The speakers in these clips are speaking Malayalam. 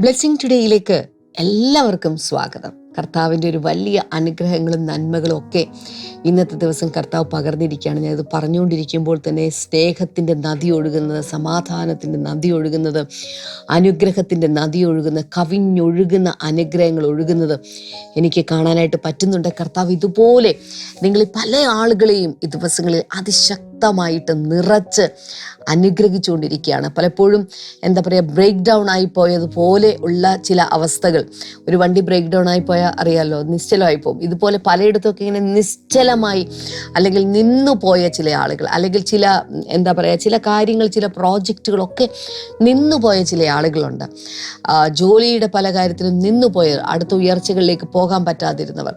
ബ്ലെസ്സിങ് ടുഡേയിലേക്ക് എല്ലാവർക്കും സ്വാഗതം. കർത്താവിന്റെ ഒരു വലിയ അനുഗ്രഹങ്ങളും നന്മകളും ഒക്കെ ഇന്നത്തെ ദിവസം കർത്താവ് പകർന്നിരിക്കുകയാണ്. ഞാനിത് പറഞ്ഞുകൊണ്ടിരിക്കുമ്പോൾ തന്നെ സ്നേഹത്തിന്റെ നദി ഒഴുകുന്നത് സമാധാനത്തിന്റെ നദി ഒഴുകുന്നത് അനുഗ്രഹത്തിന്റെ നദി ഒഴുകുന്ന കവിഞ്ഞൊഴുകുന്ന അനുഗ്രഹങ്ങൾ ഒഴുകുന്നത് എനിക്ക് കാണാനായിട്ട് പറ്റുന്നുണ്ട്. കർത്താവ് ഇതുപോലെ നിങ്ങൾ പല ആളുകളെയും ഈ ദിവസങ്ങളിൽ അതിശക്തമായിട്ട് നിറച്ച് അനുഗ്രഹിച്ചുകൊണ്ടിരിക്കുകയാണ്. പലപ്പോഴും എന്താ പറയുക ബ്രേക്ക് ഡൗൺ ആയി പോയതുപോലെ ഉള്ള ചില അവസ്ഥകൾ. ഒരു വണ്ടി ബ്രേക്ക് ഡൗൺ ആയി പോയാൽ അറിയാലോ നിശ്ചലമായി പോകും. ഇതുപോലെ പലയിടത്തൊക്കെ ഇങ്ങനെ നിശ്ചലമായി അല്ലെങ്കിൽ നിന്നു പോയ ചില ആളുകൾ അല്ലെങ്കിൽ ചില എന്താ പറയുക ചില കാര്യങ്ങൾ ചില പ്രോജക്റ്റുകളൊക്കെ നിന്നു പോയ ചില ആളുകളുണ്ട്. ജോലിയുടെ പല കാര്യത്തിലും നിന്നു പോയ അടുത്ത ഉയർച്ചകളിലേക്ക് പോകാൻ പറ്റാതിരുന്നവർ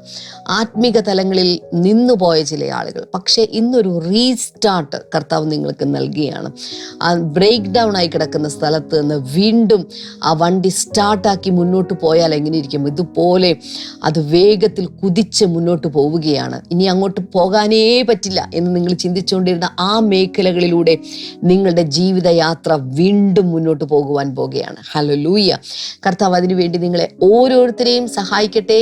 ആത്മീക തലങ്ങളിൽ നിന്നു പോയ ചില ആളുകൾ. പക്ഷേ ഇന്നൊരു റീസ്റ്റാർട്ട് കർത്താവ് നിങ്ങൾക്ക് നൽകുകയാണ് ആ ബ്രേക്ക് ഡൗൺ ആയി കിടക്കുന്ന സ്ഥലത്ത് നിന്ന് വീണ്ടും ആ വണ്ടി സ്റ്റാർട്ടാക്കി മുന്നോട്ട് പോയാൽ എങ്ങനെ ഇരിക്കും ഇതുപോലെ അത് വേഗത്തിൽ കുതിച്ച് മുന്നോട്ട് പോവുകയാണ്. ഇനി അങ്ങോട്ട് പോകാനേ പറ്റില്ല എന്ന് നിങ്ങൾ ചിന്തിച്ചുകൊണ്ടിരുന്ന ആ മേഖലകളിലൂടെ നിങ്ങളുടെ ജീവിതയാത്ര വീണ്ടും മുന്നോട്ട് പോകുവാൻ പോകുകയാണ്. ഹലോ ലൂയ കർത്താവ് അതിനു വേണ്ടി നിങ്ങളെ ഓരോരുത്തരെയും സഹായിക്കട്ടെ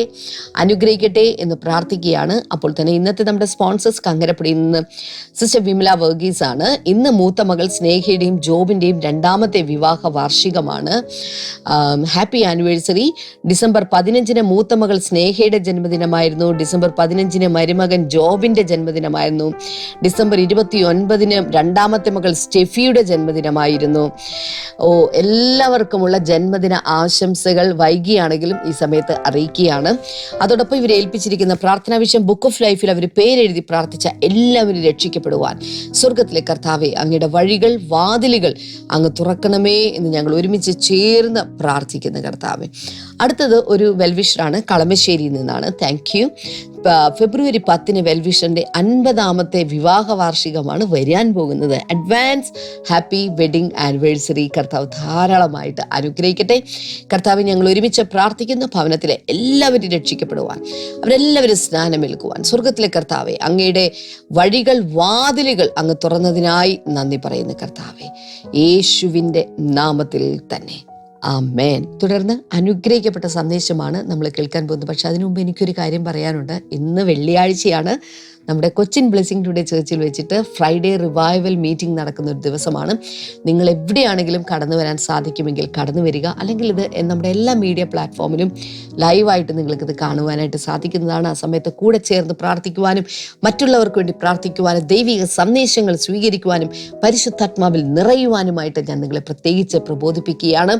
അനുഗ്രഹിക്കട്ടെ എന്ന് പ്രാർത്ഥിക്കുകയാണ്. അപ്പോൾ തന്നെ ഇന്നത്തെ നമ്മുടെ സ്പോൺസേഴ്സ് കങ്കരപ്പടിയിൽ നിന്ന് സിസ്റ്റർ വിമല വർഗീസ് ആണ് ഇന്ന് മൂത്ത മകൾ സ്നേഹയുടെയും ജോബിന്റെയും രണ്ടാമത്തെ വിവാഹ വാർഷികമാണ്. Happy anniversary. ഡിസംബർ പതിനഞ്ചിന് മൂത്ത മകൾ സ്നേഹയുടെ ജന്മദിനമായിരുന്നു. ഡിസംബർ പതിനഞ്ചിന് മരുമകൻ ജോബിന്റെ ജന്മദിനമായിരുന്നു. ഡിസംബർ ഇരുപത്തി ഒൻപതിന് രണ്ടാമത്തെ മകൾ സ്റ്റെഫിയുടെ ജന്മദിനമായിരുന്നു. ഓ എല്ലാവർക്കുമുള്ള ജന്മദിന ആശംസകൾ വൈകിയാണെങ്കിലും ഈ സമയത്ത് അറിയിക്കുകയാണ്. അതോടൊപ്പം ഇവരെ ഏൽപ്പിച്ചിരിക്കുന്ന പ്രാർത്ഥനാ വിഷയം ബുക്ക് ഓഫ് ലൈഫിൽ അവർ പേരെഴുതി പ്രാർത്ഥിച്ച എല്ലാവരും രക്ഷിക്കപ്പെടുവാൻ. സ്വർഗത്തിലെ കർത്താവെ അങ്ങയുടെ വഴികൾ വാതിലുകൾ അങ്ങ് തുറക്കണമേ എന്ന് ഞങ്ങൾ ഒരുമിച്ച് ചേർന്ന് പ്രാർത്ഥിക്കുന്ന കർത്താവെ. അടുത്തത് ഒരു വെൽവിഷറാണ് കളമശ്ശേരിയിൽ നിന്നാണ്. താങ്ക് യു ഫെബ്രുവരി പത്തിന് വെൽവിഷന്റെ അൻപതാമത്തെ വിവാഹ വാർഷികമാണ് വരാൻ പോകുന്നത്. അഡ്വാൻസ് ഹാപ്പി വെഡിങ് ആനിവേഴ്സറി കർത്താവ് ധാരാളമായിട്ട് അനുഗ്രഹിക്കട്ടെ. കർത്താവ് ഞങ്ങൾ ഒരുമിച്ച് പ്രാർത്ഥിക്കുന്ന. ഭവനത്തിലെ എല്ലാവരും രക്ഷിക്കപ്പെടുവാൻ അവരെല്ലാവരും സ്നാനമേൽക്കുവാൻ സ്വർഗത്തിലെ കർത്താവെ അങ്ങയുടെ വഴികൾ വാതിലുകൾ അങ്ങ് തുറന്നതിനായി നന്ദി പറയുന്നു കർത്താവെ. യേശുവിന്റെ നാമത്തിൽ തന്നെ. ആമേൻ. തുടർന്ന് അനുഗ്രഹിക്കപ്പെട്ട സന്ദേശമാണ് നമ്മൾ കേൾക്കാൻ പോകുന്നത്. പക്ഷെ അതിനു മുമ്പ് എനിക്കൊരു കാര്യം പറയാനുണ്ട്. ഇന്ന് വെള്ളിയാഴ്ചയാണ്. നമ്മുടെ കൊച്ചിൻ ബ്ലെസ്സിങ് ടുഡേ ചേർച്ചിൽ വെച്ചിട്ട് ഫ്രൈഡേ റിവൈവൽ മീറ്റിംഗ് നടക്കുന്ന ഒരു ദിവസമാണ്. നിങ്ങൾ എവിടെയാണെങ്കിലും കടന്നു വരാൻ സാധിക്കുമെങ്കിൽ കടന്നു വരിക. അല്ലെങ്കിൽ ഇത് നമ്മുടെ എല്ലാ മീഡിയ പ്ലാറ്റ്ഫോമിലും ലൈവായിട്ട് നിങ്ങൾക്ക് ഇത് കാണുവാനായിട്ട് സാധിക്കുന്നതാണ്. ആ സമയത്ത് കൂടെ ചേർന്ന് പ്രാർത്ഥിക്കുവാനും മറ്റുള്ളവർക്ക് വേണ്ടി പ്രാർത്ഥിക്കുവാനും ദൈവിക സന്ദേശങ്ങൾ സ്വീകരിക്കുവാനും പരിശുദ്ധാത്മാവിൽ നിറയുവാനുമായിട്ട് ഞാൻ നിങ്ങളെ പ്രത്യേകിച്ച് പ്രബോധിപ്പിക്കുകയാണ്.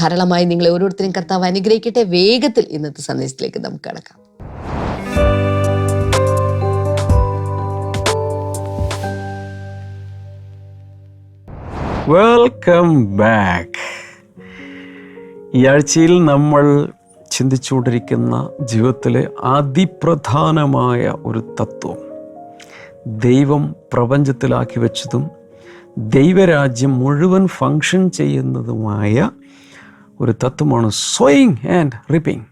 ധാരാളമായി നിങ്ങളെ ഓരോരുത്തരും കർത്താവ് അനുഗ്രഹിക്കട്ടെ. വേഗത്തിൽ ഇന്നത്തെ സന്ദേശത്തിലേക്ക് നമുക്ക് കടക്കാം. വെൽക്കം ബാക്ക് ഈ ആഴ്ചയിൽ നമ്മൾ ചിന്തിച്ചുകൊണ്ടിരിക്കുന്ന ജീവിതത്തിലെ അതിപ്രധാനമായ ഒരു തത്വം. ദൈവം പ്രപഞ്ചത്തിലാക്കി വെച്ചതും ദൈവരാജ്യം മുഴുവൻ ഫങ്ഷൻ ചെയ്യുന്നതുമായ ഒരു തത്വമാണ് സോയിങ് ആൻഡ് റിപ്പിങ്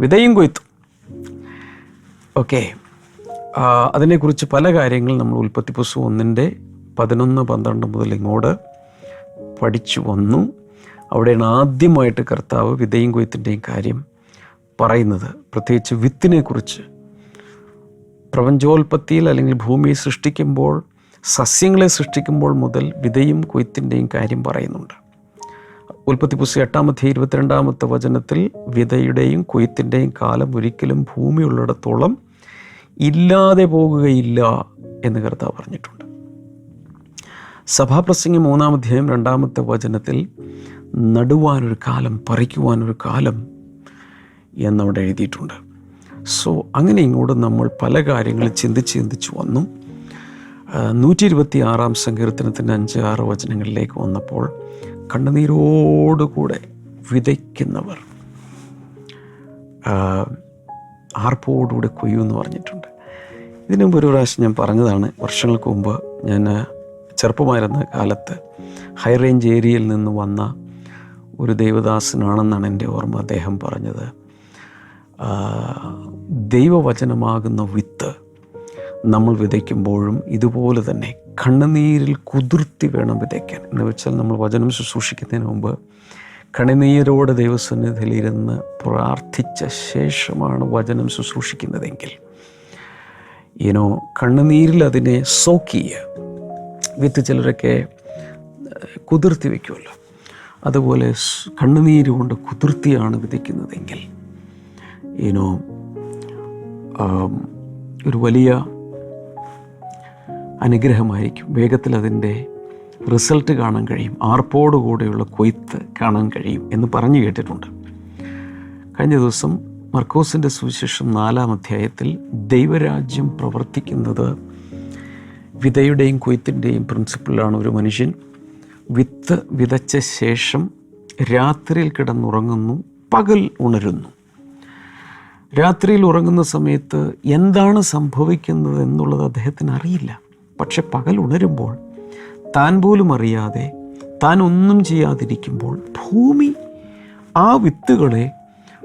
വിതയും കൊയ്ത്തും. ഓക്കെ അതിനെക്കുറിച്ച് പല കാര്യങ്ങൾ നമ്മൾ ഉൽപ്പത്തി പുസ്തകം ഒന്നിന്റെ പതിനൊന്ന് പന്ത്രണ്ട് മുതൽ ഇങ്ങോട്ട് പഠിച്ചു വന്നു. അവിടെയാണ് ആദ്യമായിട്ട് കർത്താവ് വിതയും കൊയ്ത്തിന്റെയും കാര്യം പറയുന്നത്. പ്രത്യേകിച്ച് വിത്തിനെക്കുറിച്ച്. പ്രപഞ്ചോൽപത്തിയിൽ അല്ലെങ്കിൽ ഭൂമിയെ സൃഷ്ടിക്കുമ്പോൾ സസ്യങ്ങളെ സൃഷ്ടിക്കുമ്പോൾ മുതൽ വിതയും കൊയ്ത്തിന്റെയും കാര്യം പറയുന്നുണ്ട്. ഉൽപ്പത്തി പുസ്തകം എട്ടാമത്തെ ഇരുപത്തിരണ്ടാമത്തെ വചനത്തിൽ വിതയുടെയും കൊയ്ത്തിന്റെയും കാലം ഒരിക്കലും ഭൂമിയുള്ളിടത്തോളം ഇല്ലാതെ പോകുകയില്ല എന്ന് കർത്താവ് പറഞ്ഞിട്ടുണ്ട്. സഭാപ്രസംഗം മൂന്നാം അധ്യായം രണ്ടാമത്തെ വചനത്തിൽ നടുവാനൊരു കാലം പറിക്കുവാനൊരു കാലം എന്നവിടെ എഴുതിയിട്ടുണ്ട്. സോ അങ്ങനെ ഇങ്ങോട്ട് നമ്മൾ പല കാര്യങ്ങളും ചിന്തിച്ച് ചിന്തിച്ച് വന്നു. നൂറ്റി ഇരുപത്തി ആറാം സങ്കീർത്തനത്തിന്റെ അഞ്ച് ആറ് വചനങ്ങളിലേക്ക് വന്നപ്പോൾ കണ്ണുനീരോടുകൂടെ വിതയ്ക്കുന്നവർ ആർപ്പോടുകൂടെ കൊയ്യുമെന്ന് പറഞ്ഞിട്ടുണ്ട്. ഇതിനു മുമ്പ് ഒരു പ്രാവശ്യം ഞാൻ പറഞ്ഞതാണ് വർഷങ്ങൾക്ക് മുമ്പ് ഞാൻ ചെറുപ്പമായിരുന്ന കാലത്ത് ഹൈ റേഞ്ച് ഏരിയയിൽ നിന്ന് വന്ന ഒരു ദൈവദാസനാണെന്നാണ് എന്റെ ഓർമ്മ അദ്ദേഹം പറഞ്ഞത്. ദൈവവചനമാകുന്ന വിത്ത് നമ്മൾ വിതയ്ക്കുമ്പോഴും ഇതുപോലെ തന്നെ കണ്ണുനീരിൽ കുതിർത്തി വേണം വിതയ്ക്കാൻ. എന്ന് വെച്ചാൽ നമ്മൾ വചനം ശുശ്രൂഷിക്കുന്നതിന് മുമ്പ് കണിനീരോടെ ദൈവസന്നിധിയിലിരുന്ന് പ്രാർത്ഥിച്ച ശേഷമാണ് വചനം ശുശ്രൂഷിക്കുന്നതെങ്കിൽ. ഇനോ കണ്ണുനീരിൽ അതിനെ സോക്ക് ചെയ്യുക. വിത്ത് ചിലരൊക്കെ കുതിർത്തി വയ്ക്കുമല്ലോ അതുപോലെ കണ്ണുനീര് കൊണ്ട് കുതിർത്തിയാണ് വിതയ്ക്കുന്നതെങ്കിൽ ഇനോ ഒരു വലിയ അനുഗ്രഹമായിരിക്കും. വേഗത്തിൽ അതിന്റെ റിസൾട്ട് കാണാൻ കഴിയും. ആർപ്പോടുകൂടെയുള്ള കൊയ്ത്ത് കാണാൻ കഴിയും എന്ന് പറഞ്ഞു കേട്ടിട്ടുണ്ട്. കഴിഞ്ഞ ദിവസം മർക്കോസിന്റെ സുവിശേഷം നാലാം അധ്യായത്തിൽ ദൈവരാജ്യം പ്രവർത്തിക്കുന്നത് വിതയുടെയും കൊയ്ത്തിന്റെയും പ്രിൻസിപ്പിളാണ് ഒരു മനുഷ്യൻ. വിത്ത് വിതച്ച ശേഷം രാത്രിയിൽ കിടന്നുറങ്ങുന്നു പകൽ ഉണരുന്നു. രാത്രിയിൽ ഉറങ്ങുന്ന സമയത്ത് എന്താണ് സംഭവിക്കുന്നത് എന്നുള്ളത് അദ്ദേഹത്തിന് അറിയില്ല. പക്ഷെ പകൽ ഉണരുമ്പോൾ താൻ പോലും അറിയാതെ താൻ ഒന്നും ചെയ്യാതിരിക്കുമ്പോൾ ഭൂമി ആ വിത്തുകളെ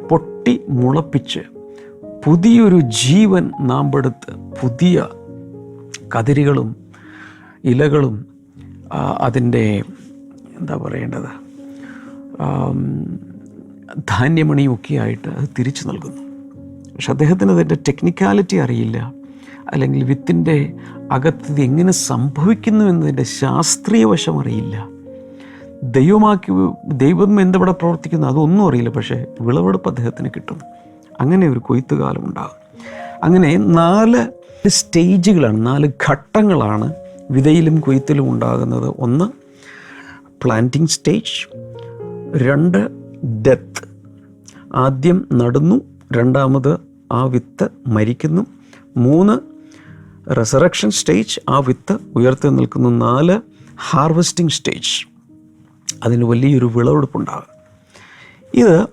പൊട്ടി മുളപ്പിച്ച് പുതിയൊരു ജീവൻ നാമ്പെടുത്ത് പുതിയ കതിരുകളും ഇലകളും അതിന്റെ എന്താ പറയേണ്ടത്? ധാന്യമണിയൊക്കെയായിട്ട് അത് തിരിച്ചു നൽകുന്നു. പക്ഷെ അദ്ദേഹത്തിന് അതിന്റെ ടെക്നിക്കാലിറ്റി അറിയില്ല. അല്ലെങ്കിൽ വിത്തിന്റെ അകത്ത് എങ്ങനെ സംഭവിക്കുന്നു എന്നതിന്റെ ശാസ്ത്രീയ വശം അറിയില്ല. ദൈവമാക്കി ദൈവം എന്തവിടെ പ്രവർത്തിക്കുന്നു അതൊന്നും അറിയില്ല. പക്ഷേ വിളവെടുപ്പ് അദ്ദേഹത്തിന് കിട്ടുന്നു. അങ്ങനെ ഒരു കൊയ്ത്തുകാലം ഉണ്ടാകും. അങ്ങനെ നാല് സ്റ്റേജുകളാണ് നാല് ഘട്ടങ്ങളാണ് വിതയിലും കൊയ്ത്തിലും ഉണ്ടാകുന്നത്. ഒന്ന് പ്ലാന്റിംഗ് സ്റ്റേജ് രണ്ട് ഡെത്ത് ആദ്യം നടുന്നു രണ്ടാമത് ആ വിത്ത് മരിക്കുന്നു. മൂന്ന് റെസറക്ഷൻ സ്റ്റേജ് ആ വിത്ത് ഉയർത്തി നിൽക്കുന്നു. നാല് ഹാർവെസ്റ്റിംഗ് സ്റ്റേജ് അതിന് വലിയൊരു വിളവെടുപ്പുണ്ടാകും. ഇത്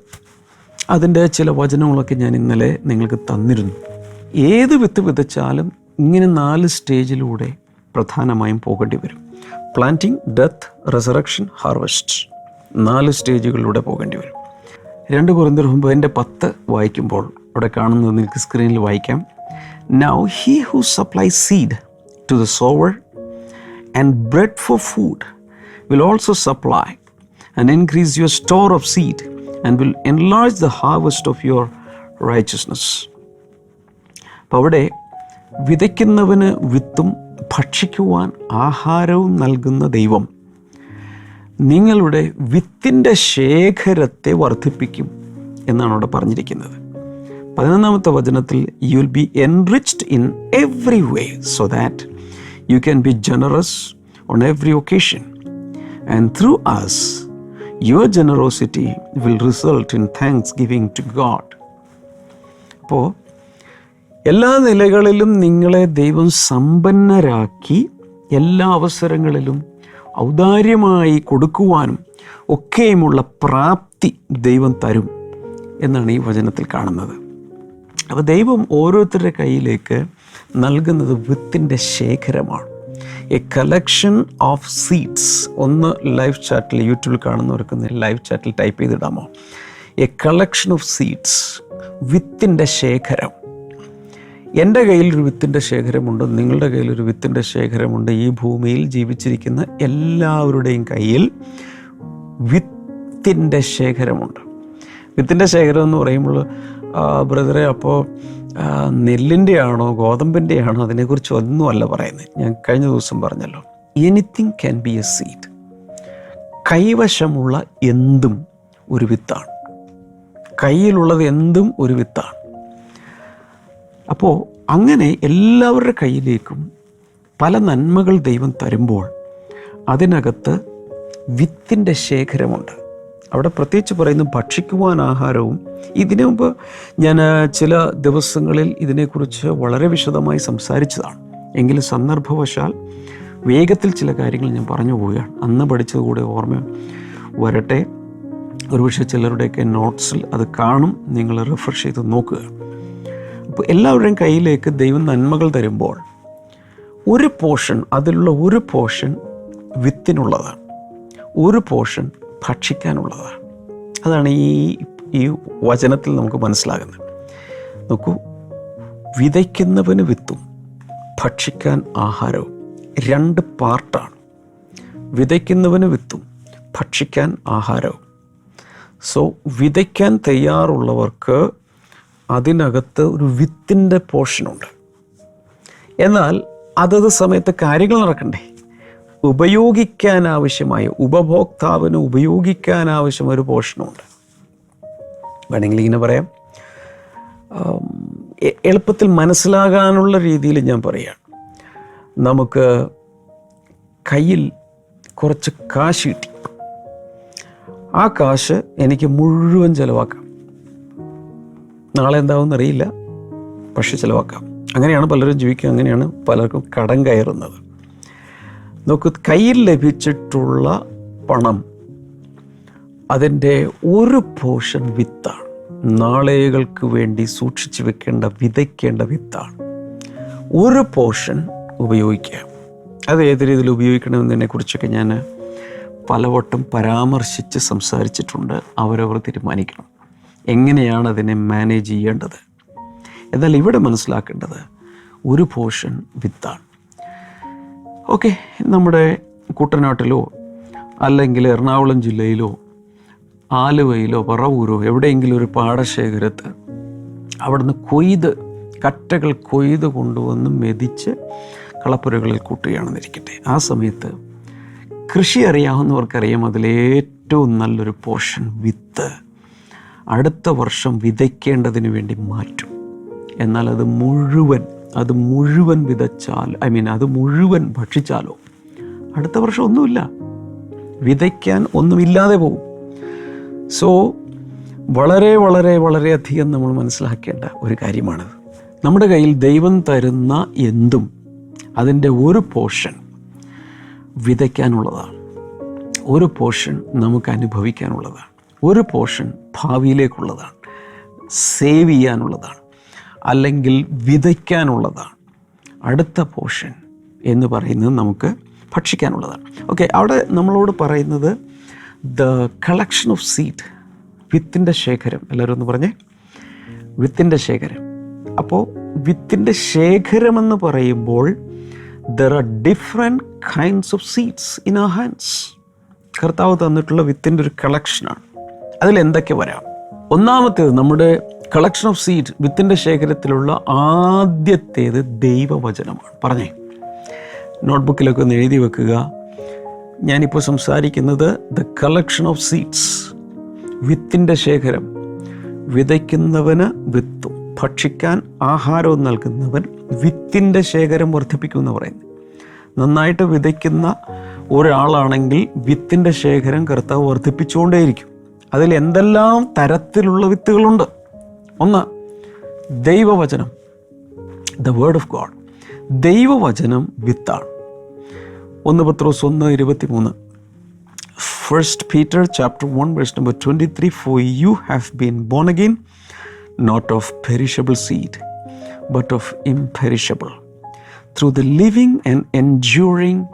അതിന്റെ ചില വചനങ്ങളൊക്കെ ഞാൻ ഇന്നലെ നിങ്ങൾക്ക് തന്നിരുന്നു. ഏത് വിത്ത് വിതച്ചാലും ഇങ്ങനെ നാല് സ്റ്റേജിലൂടെ പ്രധാനമായും പോകേണ്ടി വരും. പ്ലാന്റിംഗ് ഡെത്ത് റെസറക്ഷൻ ഹാർവെസ്റ്റ് നാല് സ്റ്റേജുകളിലൂടെ പോകേണ്ടി വരും. രണ്ട് കുറഞ്ഞ മുമ്പ് എന്റെ പത്ത് വായിക്കുമ്പോൾ അവിടെ കാണുന്നത് നിങ്ങൾക്ക് സ്ക്രീനിൽ വായിക്കാം. Now he who supply seed to the sower and bread for food will also supply and increase your store of seed and will enlarge the harvest of your righteousness. അപ്പോൾ അവിടെ വിതയ്ക്കുന്നവന് വിത്തും ഭക്ഷിക്കുവാൻ ആഹാരവും നൽകുന്ന ദൈവം നിങ്ങളുടെ വിത്തിന്റെ ശേഖരത്തെ വർദ്ധിപ്പിക്കും എന്നാണ് അവിടെ പറഞ്ഞിരിക്കുന്നത്. പതിനൊന്നാമത്തെ വചനത്തിൽ you will be enriched in every way so that you can be generous on every occasion and through us your generosity will result in thanksgiving to God അപ്പോൾ എല്ലാ നിലകളിലും നിങ്ങളെ ദൈവം സമ്പന്നരാക്കി എല്ലാ അവസരങ്ങളിലും ഔദാര്യമായി കൊടുക്കുവാനും ഒക്കെയുമുള്ള പ്രാപ്തി ദൈവം തരും എന്നാണ് ഈ വചനത്തിൽ കാണുന്നത്. അപ്പോൾ ദൈവം ഓരോരുത്തരുടെ കയ്യിലേക്ക് നൽകുന്നത് വിത്തിന്റെ ശേഖരമാണ്. എ കളക്ഷൻ ഓഫ് സീഡ്സ് ഒന്ന് ലൈവ് ചാറ്റിൽ യൂട്യൂബിൽ കാണുന്നവർക്ക് ലൈവ് ചാറ്റിൽ ടൈപ്പ് ചെയ്തിടാമോ? എ കളക്ഷൻ ഓഫ് സീഡ്സ് വിത്തിന്റെ ശേഖരം. എന്റെ കയ്യിൽ ഒരു വിത്തിന്റെ ശേഖരമുണ്ട് നിങ്ങളുടെ കയ്യിൽ ഒരു വിത്തിന്റെ ശേഖരമുണ്ട്. ഈ ഭൂമിയിൽ ജീവിച്ചിരിക്കുന്ന എല്ലാവരുടെയും കയ്യിൽ വിത്തിന്റെ ശേഖരമുണ്ട്. വിത്തിന്റെ ശേഖരം എന്ന് പറയുമ്പോൾ ബ്രദറെ അപ്പോൾ നെല്ലിന്റെ ആണോ ഗോതമ്പിന്റെ ആണോ അതിനെക്കുറിച്ച് ഒന്നുമല്ല പറയുന്നത്. ഞാൻ കഴിഞ്ഞ ദിവസം പറഞ്ഞല്ലോ anything can be a seed കൈവശമുള്ള എന്തും ഒരു വിത്താണ്. കയ്യിലുള്ളത് എന്തും ഒരു വിത്താണ്. അപ്പോൾ അങ്ങനെ എല്ലാവരുടെ കയ്യിലേക്കും പല നന്മകൾ ദൈവം തരുമ്പോൾ അതിനകത്ത് വിത്തിന്റെ ശേഖരമുണ്ട്. അവിടെ പ്രത്യേകിച്ച് പറയുന്നു ഭക്ഷിക്കുവാൻ ആഹാരവും. ഇതിനു മുമ്പ് ഞാൻ ചില ദിവസങ്ങളിൽ ഇതിനെക്കുറിച്ച് വളരെ വിശദമായി സംസാരിച്ചതാണ്. എങ്കിലും സന്ദർഭവശാൽ വേഗത്തിൽ ചില കാര്യങ്ങൾ ഞാൻ പറഞ്ഞു പോവുകയാണ്. അന്ന് പഠിച്ചത് കൂടെ ഓർമ്മ വരട്ടെ. ഒരുപക്ഷെ ചിലരുടെയൊക്കെ നോട്ട്സിൽ അത് കാണും. നിങ്ങൾ റിഫ്രഷ് ചെയ്ത് നോക്കുക. എല്ലാവരുടെയും കയ്യിലേക്ക് ദൈവം നന്മകൾ തരുമ്പോൾ ഒരു പോർഷൻ അതിലുള്ള ഒരു പോർഷൻ വിത്തിനുള്ളതാണ്. ഒരു പോർഷൻ ഭക്ഷിക്കാനുള്ളതാണ്. അതാണ് ഈ ഈ വചനത്തിൽ നമുക്ക് മനസ്സിലാകുന്നത്. നോക്കൂ വിതയ്ക്കുന്നവന് വിത്തും ഭക്ഷിക്കാൻ ആഹാരവും രണ്ട് പാർട്ടാണ്. വിതയ്ക്കുന്നവന് വിത്തും ഭക്ഷിക്കാൻ ആഹാരവും. സോ വിതയ്ക്കാൻ തയ്യാറുള്ളവർക്ക് അതിനകത്ത് ഒരു വിത്തിന്റെ പോർഷനുണ്ട്. എന്നാൽ അതത് സമയത്ത് കാര്യങ്ങൾ നടക്കണ്ടേ? ഉപയോഗിക്കാനാവശ്യമായ ഉപഭോക്താവിന് ഉപയോഗിക്കാനാവശ്യമായ ഒരു പോർഷനുണ്ട്. വേണമെങ്കിൽ ഇങ്ങനെ പറയാം. എളുപ്പത്തിൽ മനസ്സിലാകാനുള്ള രീതിയിൽ ഞാൻ പറയാം. നമുക്ക് കയ്യിൽ കുറച്ച് കാശ് കിട്ടി. ആ കാശ് എനിക്ക് മുഴുവൻ ചിലവാക്കാം. നാളെ എന്താവുമെന്ന് അറിയില്ല. പക്ഷെ ചിലവാക്കാം. അങ്ങനെയാണ് പലരും ജീവിക്കുക. അങ്ങനെയാണ് പലർക്കും കടം കയറുന്നത്. നോക്കൂ കയ്യിൽ ലഭിച്ചിട്ടുള്ള പണം അതിന്റെ ഒരു പോർഷൻ വിത്താണ്. നാളെകൾക്ക് വേണ്ടി സൂക്ഷിച്ച് വെക്കേണ്ട വിതയ്ക്കേണ്ട വിത്താണ്. ഒരു പോർഷൻ ഉപയോഗിക്കുക. അത് ഏത് രീതിയിൽ ഉപയോഗിക്കണമെന്നതിനെ കുറിച്ചൊക്കെ ഞാൻ പലവട്ടം പരാമർശിച്ച് സംസാരിച്ചിട്ടുണ്ട്. അവരവർ തീരുമാനിക്കണം. എങ്ങനെയാണ് അതിനെ മാനേജ് ചെയ്യേണ്ടത്? എന്നാൽ ഇവിടെ മനസ്സിലാക്കേണ്ടത് ഒരു പോർഷൻ വിത്താണ് ഓക്കെ നമ്മുടെ കുട്ടനാട്ടിലോ അല്ലെങ്കിൽ എറണാകുളം ജില്ലയിലോ ആലുവയിലോ പറവൂരോ എവിടെയെങ്കിലും ഒരു പാടശേഖരത്ത് അവിടുന്ന് കൊയ്ത് കറ്റകൾ കൊയ്ത് കൊണ്ടുവന്ന് മെതിച്ച് കളപ്പുരകളിൽ കൂട്ടുകയാണെന്നിരിക്കട്ടെ. ആ സമയത്ത് കൃഷി അറിയാവുന്നവർക്കറിയാം അതിലേറ്റവും നല്ലൊരു പോർഷൻ വിത്ത് അടുത്ത വർഷം വിതയ്ക്കേണ്ടതിന് വേണ്ടി മാറ്റും. എന്നാൽ അത് മുഴുവൻ അത് മുഴുവൻ വിതച്ചാൽ ഐ മീൻ അത് മുഴുവൻ ഭക്ഷിച്ചാലോ? അടുത്ത വർഷം ഒന്നുമില്ല. വിതയ്ക്കാൻ ഒന്നുമില്ലാതെ പോകും സോ വളരെ വളരെ വളരെയധികം നമ്മൾ മനസ്സിലാക്കേണ്ട ഒരു കാര്യമാണത്. നമ്മുടെ കയ്യിൽ ദൈവം തരുന്ന എന്തും അതിന്റെ ഒരു പോർഷൻ വിതയ്ക്കാനുള്ളതാണ്. ഒരു പോർഷൻ നമുക്ക് അനുഭവിക്കാനുള്ളതാണ്. ഒരു പോർഷൻ ഭാവിയിലേക്കുള്ളതാണ്. സേവ് ചെയ്യാനുള്ളതാണ്. അല്ലെങ്കിൽ വിതയ്ക്കാനുള്ളതാണ്. അടുത്ത പോർഷൻ എന്ന് പറയുന്നത് നമുക്ക് ഭക്ഷിക്കാനുള്ളതാണ്. ഓക്കെ അവിടെ നമ്മളോട് പറയുന്നത് ദ കളക്ഷൻ ഓഫ് സീഡ് വിത്തിന്റെ ശേഖരം. എല്ലാവരും ഒന്ന് പറഞ്ഞേ. വിത്തിന്റെ ശേഖരം. അപ്പോൾ വിത്തിന്റെ ശേഖരമെന്ന് പറയുമ്പോൾ there are different kinds of seeds in our hands കർത്താവ് തന്നിട്ടുള്ള വിത്തിന്റെ ഒരു കളക്ഷനാണ്. അതിൽ എന്തൊക്കെ വരാം? ഒന്നാമത്തേത് നമ്മുടെ കളക്ഷൻ ഓഫ് സീഡ് വിത്തിന്റെ ശേഖരത്തിലുള്ള ആദ്യത്തേത് ദൈവവചനമാണ്. പറഞ്ഞേ. നോട്ട്ബുക്കിലൊക്കെ ഒന്ന് എഴുതി വെക്കുക. ഞാനിപ്പോൾ സംസാരിക്കുന്നത് ദ കളക്ഷൻ ഓഫ് സീഡ്സ് വിത്തിന്റെ ശേഖരം. വിതയ്ക്കുന്നവന് വിത്തും. ഭക്ഷിക്കാൻ ആഹാരവും നൽകുന്നവൻ വിത്തിന്റെ ശേഖരം വർദ്ധിപ്പിക്കുമെന്ന് പറയുന്നു. നന്നായിട്ട് വിതയ്ക്കുന്ന ഒരാളാണെങ്കിൽ വിത്തിന്റെ ശേഖരം കർത്താവ് വർദ്ധിപ്പിച്ചുകൊണ്ടേയിരിക്കും. അതിൽ എന്തെല്ലാം തരത്തിലുള്ള വിത്തുകളുണ്ട്? ഒന്ന് ദൈവവചനം. ദ വേർഡ് ഓഫ് ഗോഡ് ദൈവവചനം വിത്താണ്. ഒന്ന് പത്രോസ് ഒന്ന് ഇരുപത്തി മൂന്ന് first Peter chapter one verse number twenty three for you have been born again not of perishable seed but of imperishable through the living and enduring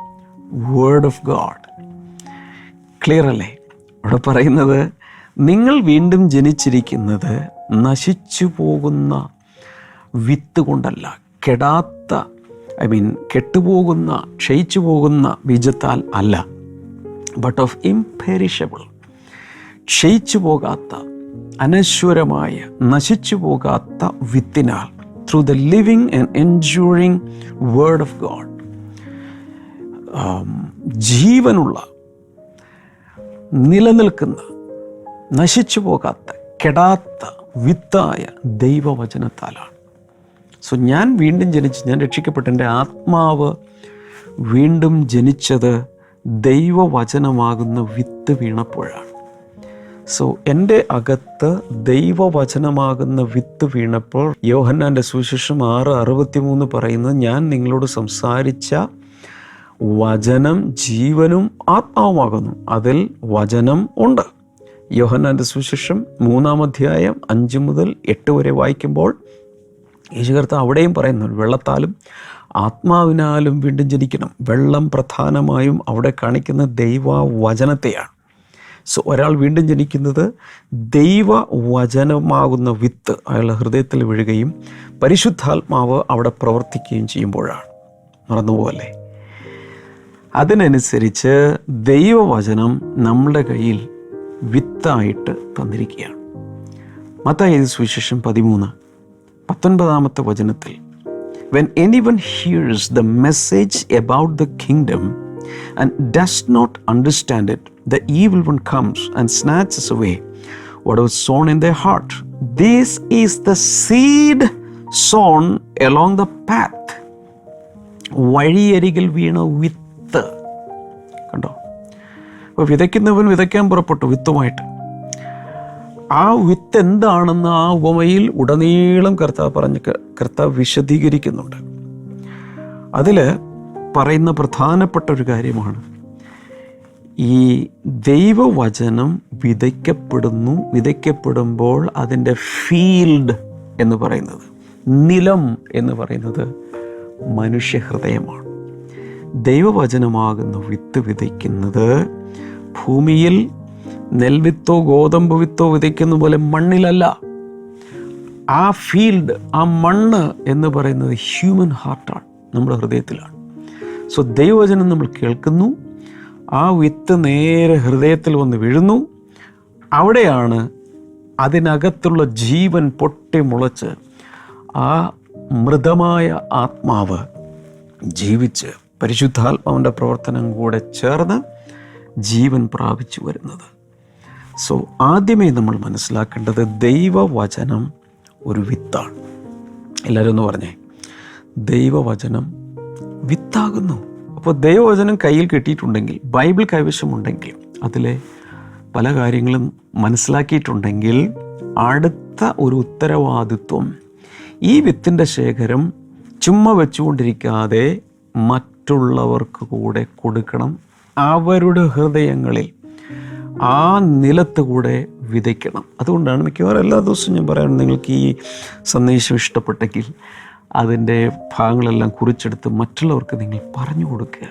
word of God clear അല്ലേ അവിടെ പറയുന്നത് നിങ്ങൾ വീണ്ടും ജനിച്ചിരിക്കുന്നത് നശിച്ചു പോകുന്ന വിത്ത് കൊണ്ടല്ല കെടാത്ത ഐ മീൻ കെട്ടുപോകുന്ന ക്ഷയിച്ചു പോകുന്ന ബീജത്താൽ അല്ല ബട്ട് ഓഫ് ഇംപെരിഷബിൾ ക്ഷയിച്ചു പോകാത്ത അനശ്വരമായ നശിച്ചു പോകാത്ത വിത്തിനാൽ through the living and enduring word of God ജീവനുള്ള നിലനിൽക്കുന്ന നശിച്ചു പോകാത്ത കെടാത്ത വിത്തായ ദൈവവചനത്താലാണ്. സോ ഞാൻ വീണ്ടും ജനിച്ച് ഞാൻ രക്ഷിക്കപ്പെട്ട എന്റെ ആത്മാവ് വീണ്ടും ജനിച്ചത് ദൈവവചനമാകുന്ന വിത്ത് വീണപ്പോഴാണ്. സോ എന്റെ അകത്ത് ദൈവവചനമാകുന്ന വിത്ത് വീണപ്പോൾ യോഹന്നാന്റെ സുവിശേഷം ആറ് അറുപത്തി മൂന്ന് പറയുന്നത് ഞാൻ നിങ്ങളോട് സംസാരിച്ച വചനം ജീവനും ആത്മാവുമാകുന്നു. അതിൽ വചനം ഉണ്ട്. യോഹന്നാന്റെ സുശേഷം മൂന്നാം അധ്യായം അഞ്ച് മുതൽ എട്ട് വരെ വായിക്കുമ്പോൾ യേശുകർത്ത അവിടെയും പറയുന്നു വെള്ളത്താലും ആത്മാവിനാലും വീണ്ടും ജനിക്കണം. വെള്ളം പ്രധാനമായും അവിടെ കാണിക്കുന്ന ദൈവവചനത്തെയാണ്. സോ ഒരാൾ വീണ്ടും ജനിക്കുന്നത് ദൈവ വചനമാകുന്ന വിത്ത് അയാളുടെ ഹൃദയത്തിൽ വീഴുകയും പരിശുദ്ധാത്മാവ് അവിടെ പ്രവർത്തിക്കുകയും ചെയ്യുമ്പോഴാണ്. മറന്നുപോകല്ലേ? അതിനനുസരിച്ച് ദൈവവചനം നമ്മുടെ കയ്യിൽ വിത്തായിട്ട് തന്നിരിക്കുകയാണ്. മത്തായി സുവിശേഷം പതിമൂന്ന് പത്തൊൻപതാമത്തെ വചനത്തിൽ when anyone hears the message about the kingdom and does not understand it the evil one comes and snatches away what was sown in the heart This is the seed sown along the path വഴിയരികിൽ വീണ വിത്ത് അപ്പോൾ വിതയ്ക്കുന്നവൻ വിതയ്ക്കാൻ പുറപ്പെട്ടു വിത്തുമായിട്ട്. ആ വിത്ത് എന്താണെന്ന് ആ ഉപമയിൽ ഉടനീളം കർത്താവ് പറഞ്ഞ് കർത്താവ് വിശദീകരിക്കുന്നുണ്ട്. അതിൽ പറയുന്ന പ്രധാനപ്പെട്ട ഒരു കാര്യമാണ്. ഈ ദൈവവചനം വിതയ്ക്കപ്പെടുന്നു വിതയ്ക്കപ്പെടുമ്പോൾ അതിന്റെ ഫീൽഡ് എന്ന് പറയുന്നത് നിലം എന്ന് പറയുന്നത് മനുഷ്യഹൃദയമാണ്. ദൈവവചനമാകുന്ന വിത്ത് വിതയ്ക്കുന്നത് ഭൂമിയിൽ നെൽവിത്തോ ഗോതമ്പ് വിത്തോ വിതയ്ക്കുന്ന പോലെ മണ്ണിലല്ല. ആ ഫീൽഡ് ആ മണ്ണ് എന്ന് പറയുന്നത് ഹ്യൂമൻ ഹാർട്ടാണ് നമ്മുടെ ഹൃദയത്തിലാണ്. സോ ദൈവവചനം നമ്മൾ കേൾക്കുന്നു. ആ വിത്ത് നേരെ ഹൃദയത്തിൽ വന്ന് വീഴുന്നു. അവിടെയാണ് അതിനകത്തുള്ള ജീവൻ പൊട്ടി മുളച്ച് ആ മൃതമായ ആത്മാവ് ജീവിച്ച് പരിശുദ്ധാത്മാവിന്റെ പ്രവർത്തനം കൂടെ ചേർന്ന് ജീവൻ പ്രാപിച്ചു വരുന്നത്. സോ ആദ്യമേ നമ്മൾ മനസ്സിലാക്കേണ്ടത് ദൈവവചനം ഒരു വിത്താണ്. എല്ലാവരും ഒന്ന് പറഞ്ഞേ. ദൈവവചനം വിത്താകുന്നു. അപ്പോൾ ദൈവവചനം കയ്യിൽ കിട്ടിയിട്ടുണ്ടെങ്കിൽ ബൈബിൾ കൈവശമുണ്ടെങ്കിൽ അതിലെ പല കാര്യങ്ങളും മനസ്സിലാക്കിയിട്ടുണ്ടെങ്കിൽ അടുത്ത ഒരു ഉത്തരവാദിത്വം ഈ വിത്തിന്റെ ശേഖരം ചുമ്മാ വെച്ചുകൊണ്ടിരിക്കാതെ മറ്റുള്ളവർക്ക് കൂടെ കൊടുക്കണം അവരുടെ ഹൃദയങ്ങളിൽ ആ നിലത്ത് കൂടെ വിതയ്ക്കണം. അതുകൊണ്ടാണ് മിക്കവാറും എല്ലാ ദിവസവും ഞാൻ പറയുന്നത് നിങ്ങൾക്ക് ഈ സന്ദേശം ഇഷ്ടപ്പെട്ടെങ്കിൽ അതിന്റെ ഭാഗങ്ങളെല്ലാം കുറിച്ചെടുത്ത് മറ്റുള്ളവർക്ക് നിങ്ങൾ പറഞ്ഞു കൊടുക്കുക.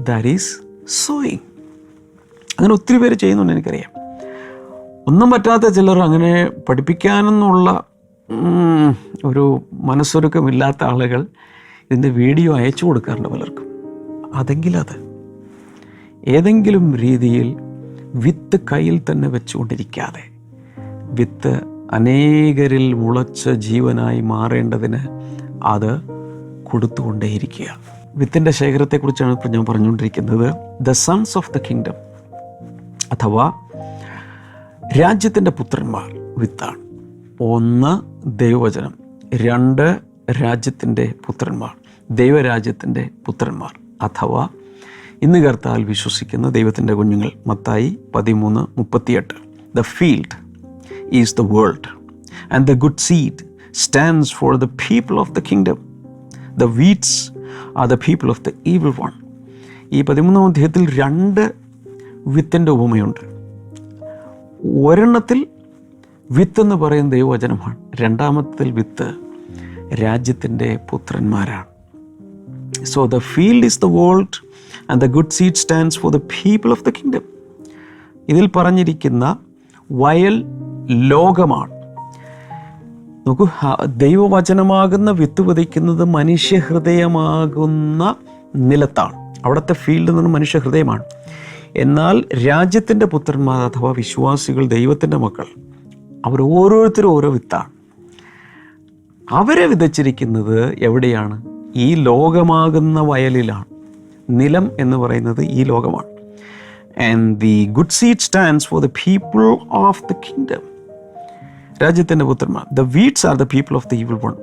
ദാറ്റ് ഈസ് സോയിങ് അങ്ങനെ ഒത്തിരി പേര് ചെയ്യുന്നുണ്ട് എനിക്കറിയാം. ഒന്നും പറ്റാത്ത ചിലർ അങ്ങനെ പഠിപ്പിക്കാനെന്നുള്ള ഒരു മനസ്സൊരുക്കമില്ലാത്ത ആളുകൾ ഇതിന്റെ വീഡിയോ അയച്ചു കൊടുക്കാറുണ്ട് പലർക്കും. അതെങ്കിലത്. ഏതെങ്കിലും രീതിയിൽ വിത്ത് കയ്യിൽ തന്നെ വെച്ചുകൊണ്ടിരിക്കാതെ വിത്ത് അനേകരിൽ മുളച്ച ജീവനായി മാറേണ്ടതിന് അത് കൊടുത്തുകൊണ്ടേയിരിക്കുക. വിത്തിന്റെ ശേഖരത്തെക്കുറിച്ചാണ് ഇപ്പോൾ ഞാൻ പറഞ്ഞുകൊണ്ടിരിക്കുന്നത്. The sons of the kingdom അഥവാ രാജ്യത്തിന്റെ പുത്രന്മാർ വിത്താണ്. ഒന്ന് ദൈവവചനം രണ്ട് രാജ്യത്തിന്റെ പുത്രന്മാർ ദൈവരാജ്യത്തിന്റെ പുത്രന്മാർ അഥവാ ഇന്ന് കർത്താൽ വിശ്വസിക്കുന്ന ദൈവത്തിന്റെ കുഞ്ഞുങ്ങൾ മത്തായി പതിമൂന്ന് മുപ്പത്തിയെട്ട്. The field is the world and the good seed stands for the people of the kingdom the weeds are the people of the evil one ഈ പതിമൂന്നാം അധ്യായത്തിൽ രണ്ട് വിത്തിന്റെ ഉപമയുണ്ട്. ഒരെണ്ണത്തിൽ വിത്ത് എന്ന് പറയുന്ന ദൈവവചനമാണ്. രണ്ടാമത്തിൽ വിത്ത് രാജ്യത്തിന്റെ പുത്രന്മാരാണ്. So the field is the world and the good seed stands for the people of the kingdom ഇതിൽ പറഞ്ഞിരിക്കുന്ന വയൽ ലോകമാണ്. നോക്കൂ ദൈവവചനമാകുന്ന വിത്ത് വിതയ്ക്കുന്നത് മനുഷ്യഹൃദയമാകുന്ന നിലത്താണ്. അവിടുത്തെ ഫീൽഡ് എന്ന് മനുഷ്യ ഹൃദയമാണ് എന്നാൽ രാജ്യത്തിന്റെ പുത്രന്മാർ അഥവാ വിശ്വാസികൾ ദൈവത്തിന്റെ മക്കൾ അവർ ഓരോരുത്തരും ഓരോ വിത്താണ്. അവരെ വിതച്ചിരിക്കുന്നത് എവിടെയാണ്? ഈ ലോകമാകുന്ന വയലിലാണ്. നിലം എന്ന് പറയുന്നത് ഈ ലോകമാണ്. And the good seed stands for the people of the kingdom രാജ്യത്തിന്റെ പുത്രന്മാർ the weeds are the people of the evil one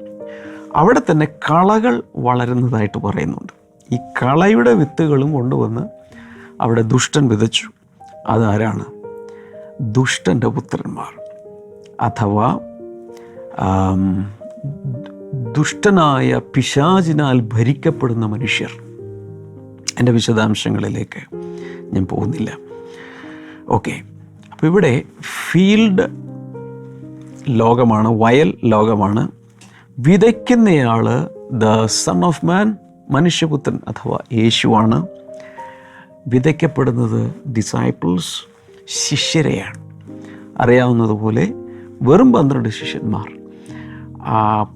അവിടെ തന്നെ കളകൾ വളരുന്നതായിട്ട് പറയുന്നുണ്ട്. ഈ കളയുടെ വിത്തുകളും കൊണ്ടുവന്ന് അവിടെ ദുഷ്ടൻ വിതച്ചു. അതാരാണ്? ദുഷ്ടന്റെ പുത്രന്മാർ. അഥവാ ദുഷ്ടനായ പിശാചിനാൽ ഭരിക്കപ്പെടുന്ന മനുഷ്യർ. എന്റെ വിശദാംശങ്ങളിലേക്ക് ഞാൻ പോകുന്നില്ല. ഓക്കെ. അപ്പോൾ ഇവിടെ ഫീൽഡ് ലോകമാണ് വയൽ ലോകമാണ്. വിതയ്ക്കുന്നയാൾ ദ സൺ ഓഫ് മാൻ മനുഷ്യപുത്രൻ അഥവാ യേശുവാണ്. വിതയ്ക്കപ്പെടുന്നത് ഡിസൈപ്പിൾസ് ശിഷ്യരെയാണ്. അറിയാവുന്നതുപോലെ വെറും പന്ത്രണ്ട് ശിഷ്യന്മാർ.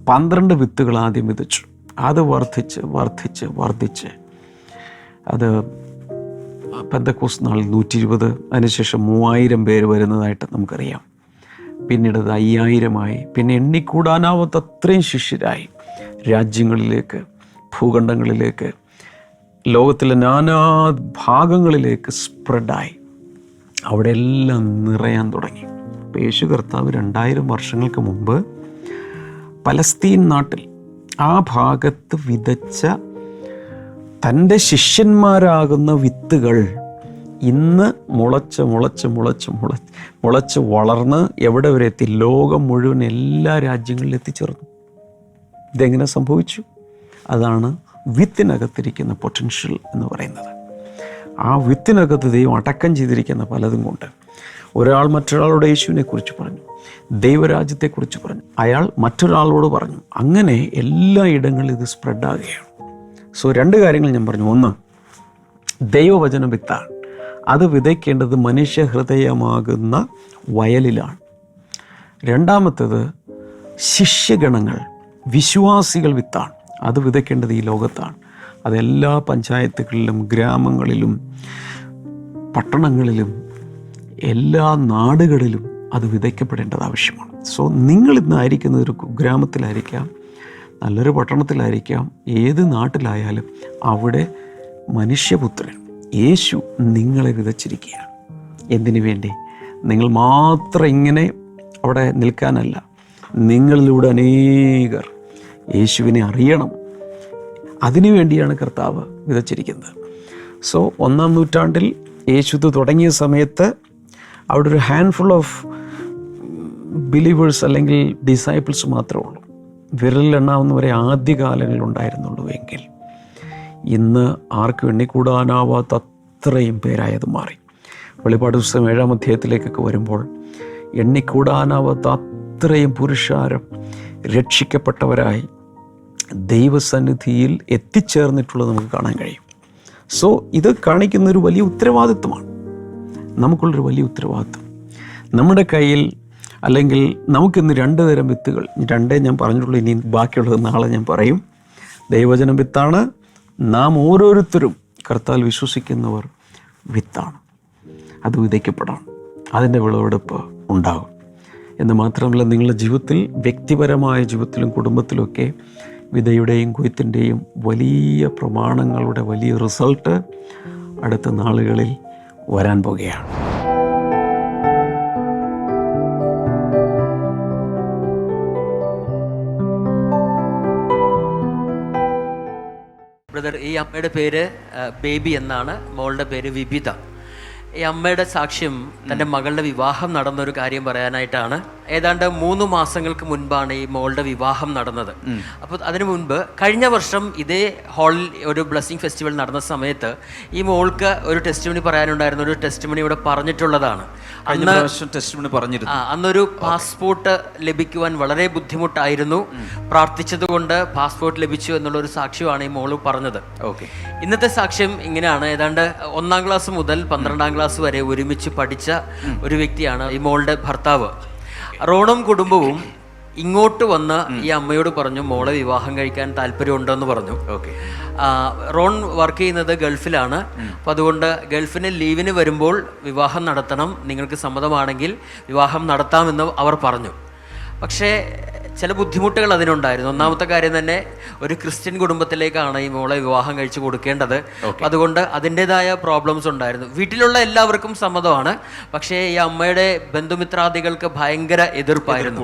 പന്ത്രണ്ട് വിത്തുകൾ ആദ്യം വിതച്ചു. അത് വർദ്ധിച്ച് വർദ്ധിച്ച് വർദ്ധിച്ച്. അത് പെന്തക്കോസ് നാളിൽ നൂറ്റി ഇരുപത് അതിനുശേഷം മൂവായിരം പേര് വരുന്നതായിട്ട് നമുക്കറിയാം. പിന്നീട് അത് അയ്യായിരമായി. പിന്നെ എണ്ണിക്കൂടാനാവാത്ത അത്രയും ശിഷ്യരായി. രാജ്യങ്ങളിലേക്ക് ഭൂഖണ്ഡങ്ങളിലേക്ക് ലോകത്തിലെ നാനാ ഭാഗങ്ങളിലേക്ക് സ്പ്രെഡായി. അവിടെ എല്ലാം നിറയാൻ തുടങ്ങി. യേശു കർത്താവ് രണ്ടായിരം വർഷങ്ങൾക്ക് മുമ്പ് പലസ്തീൻ നാട്ടിൽ ആ ഭാഗത്ത് വിതച്ച തന്റെ ശിഷ്യന്മാരാകുന്ന വിത്തുകൾ ഇന്ന് മുളച്ച് മുളച്ച് മുളച്ച് മുളച്ച് മുളച്ച് വളർന്ന് എവിടെ വരെ എത്തി? ലോകം മുഴുവൻ എല്ലാ രാജ്യങ്ങളിലും എത്തിച്ചേർന്നു. ഇതെങ്ങനെ സംഭവിച്ചു? അതാണ് വിത്തിനകത്തിരിക്കുന്ന പൊട്ടൻഷ്യൽ എന്ന് പറയുന്നത്. ആ വിത്തിനകത്ത് ദൈവം അടക്കം ചെയ്തിരിക്കുന്ന പലതും കൊണ്ട് ഒരാൾ മറ്റൊരാളുടെ യേശുവിനെ കുറിച്ച് പറഞ്ഞു ദൈവരാജ്യത്തെക്കുറിച്ച് പറഞ്ഞു അയാൾ മറ്റൊരാളോട് പറഞ്ഞു. അങ്ങനെ എല്ലാ ഇടങ്ങളിലും ഇത് സ്പ്രെഡാകുകയാണ് സോ രണ്ട് കാര്യങ്ങൾ ഞാൻ പറഞ്ഞു. ഒന്ന് ദൈവവചന വിത്താണ് അത് വിതയ്ക്കേണ്ടത് മനുഷ്യ ഹൃദയമാകുന്ന വയലിലാണ്. രണ്ടാമത്തേത് ശിഷ്യഗണങ്ങൾ വിശ്വാസികൾ വിത്താണ്. അത് വിതയ്ക്കേണ്ടത് ഈ ലോകത്താണ്. അതെല്ലാ പഞ്ചായത്തുകളിലും ഗ്രാമങ്ങളിലും പട്ടണങ്ങളിലും എല്ലാ നാടുകളിലും അത് വിതയ്ക്കപ്പെടേണ്ടത് ആവശ്യമാണ്. സോ നിങ്ങൾ ഇന്ന് ആയിരിക്കുന്ന ഒരു ഗ്രാമത്തിലായിരിക്കാം. നല്ലൊരു പട്ടണത്തിലായിരിക്കാം. ഏത് നാട്ടിലായാലും അവിടെ മനുഷ്യപുത്രൻ യേശു നിങ്ങളെ വിതച്ചിരിക്കുകയാണ്. എന്തിനു വേണ്ടി? നിങ്ങൾ മാത്രം ഇങ്ങനെ അവിടെ നിൽക്കാനല്ല. നിങ്ങളിലൂടെ അനേകർ യേശുവിനെ അറിയണം. അതിനു വേണ്ടിയാണ് കർത്താവ് വിതച്ചിരിക്കുന്നത്. സോ ഒന്നാം നൂറ്റാണ്ടിൽ യേശു തുടങ്ങിയ സമയത്ത് അവിടെ ഒരു ഹാൻഡ്ഫുൾ ഓഫ് ബിലീവേഴ്സ് അല്ലെങ്കിൽ ഡിസൈപ്പിൾസ് മാത്രമേ ഉള്ളൂ. വിരലിലെണ്ണാവുന്നവരെ ആദ്യകാലങ്ങളിൽ ഉണ്ടായിരുന്നുള്ളൂ എങ്കിൽ. ഇന്ന് ആർക്കും എണ്ണിക്കൂടാനാവാത്ത അത്രയും പേരായത് മാറി. വെളിപ്പാട് പുസ്തകം ഏഴാം അധ്യായത്തിലേക്കൊക്കെ വരുമ്പോൾ എണ്ണിക്കൂടാനാവാത്ത അത്രയും പുരുഷാരം രക്ഷിക്കപ്പെട്ടവരായി ദൈവസന്നിധിയിൽ എത്തിച്ചേർന്നിട്ടുള്ളത് നമുക്ക് കാണാൻ കഴിയും. സോ ഇത് കാണിക്കുന്നൊരു വലിയ ഉത്തരവാദിത്വമാണ്. നമുക്കുള്ളൊരു വലിയ ഉത്തരവാദിത്വം. നമ്മുടെ കയ്യിൽ അല്ലെങ്കിൽ നമുക്കിന്ന് രണ്ട് തരം വിത്തുകൾ. രണ്ടേ ഞാൻ പറഞ്ഞിട്ടുള്ളൂ ഇനി ബാക്കിയുള്ളത് നാളെ ഞാൻ പറയും. ദൈവജനം വിത്താണ്. നാം ഓരോരുത്തരും കർത്താൽ വിശ്വസിക്കുന്നവർ വിത്താണ്. അത് വിതയ്ക്കപ്പെടണം. അതിന്റെ വിളവെടുപ്പ് ഉണ്ടാകും. എന്ന് മാത്രമല്ല നിങ്ങളുടെ ജീവിതത്തിൽ വ്യക്തിപരമായ ജീവിതത്തിലും കുടുംബത്തിലുമൊക്കെ വിതയുടെയും കൊയ്ത്തിന്റെയും വലിയ പ്രമാണങ്ങളുടെ വലിയ റിസൾട്ട് അടുത്ത നാളുകളിൽ വരാൻ പോകുകയാണ്. ബ്രദർ ഈ അമ്മയുടെ പേര് ബേബി എന്നാണ്. മോളുടെ പേര് വിബിത ഈ അമ്മയുടെ സാക്ഷ്യം തന്റെ മകളുടെ വിവാഹം നടന്നൊരു കാര്യം പറയാനായിട്ടാണ് ഏതാണ്ട് മൂന്ന് മാസങ്ങൾക്ക് മുൻപാണ് ഈ മോളുടെ വിവാഹം നടന്നത്. അപ്പോൾ അതിനു മുൻപ് കഴിഞ്ഞ വർഷം ഇതേ ഹാളിൽ ഒരു ബ്ലസ്സിംഗ് ഫെസ്റ്റിവൽ നടന്ന സമയത്ത് ഈ മോൾക്ക് ഒരു ടെസ്റ്റ് മണി പറയാനുണ്ടായിരുന്ന. ഒരു ടെസ്റ്റ് മണി ഇവിടെ പറഞ്ഞിട്ടുള്ളതാണ്. അന്ന് അന്നൊരു പാസ്പോർട്ട് ലഭിക്കുവാൻ വളരെ ബുദ്ധിമുട്ടായിരുന്നു. പ്രാർത്ഥിച്ചതുകൊണ്ട് പാസ്പോർട്ട് ലഭിച്ചു എന്നുള്ള ഒരു സാക്ഷ്യമാണ് ഈ മോൾ പറഞ്ഞത്. ഓക്കെ. ഇന്നത്തെ സാക്ഷ്യം ഇങ്ങനെയാണ്. ഏതാണ്ട് ഒന്നാം ക്ലാസ് മുതൽ പന്ത്രണ്ടാം ക്ലാസ് വരെ ഒരുമിച്ച് പഠിച്ച ഒരു വ്യക്തിയാണ് ഈ മോളുടെ ഭർത്താവ്. റോണും കുടുംബവും ഇങ്ങോട്ട് വന്ന് ഈ അമ്മയോട് പറഞ്ഞു മോളെ വിവാഹം കഴിക്കാൻ താല്പര്യമുണ്ടെന്ന് പറഞ്ഞു. ഓക്കെ. റോൺ വർക്ക് ചെയ്യുന്നത് ഗൾഫിലാണ്. അപ്പോൾ അതുകൊണ്ട് ഗൾഫിന് ലീവിന് വരുമ്പോൾ വിവാഹം നടത്തണം നിങ്ങൾക്ക് സമ്മതമാണെങ്കിൽ വിവാഹം നടത്താമെന്ന് അവർ പറഞ്ഞു. പക്ഷേ ചില ബുദ്ധിമുട്ടുകൾ അതിനുണ്ടായിരുന്നു. ഒന്നാമത്തെ കാര്യം തന്നെ ഒരു ക്രിസ്ത്യൻ കുടുംബത്തിലേക്കാണ് ഈ മോളെ വിവാഹം കഴിച്ചു കൊടുക്കേണ്ടത്. അതുകൊണ്ട് അതിന്റെതായ പ്രോബ്ലംസ് ഉണ്ടായിരുന്നു. വീട്ടിലുള്ള എല്ലാവർക്കും സമ്മതമാണ്. പക്ഷേ ഈ അമ്മയുടെ ബന്ധുമിത്രാദികൾക്ക് ഭയങ്കര എതിർപ്പായിരുന്നു.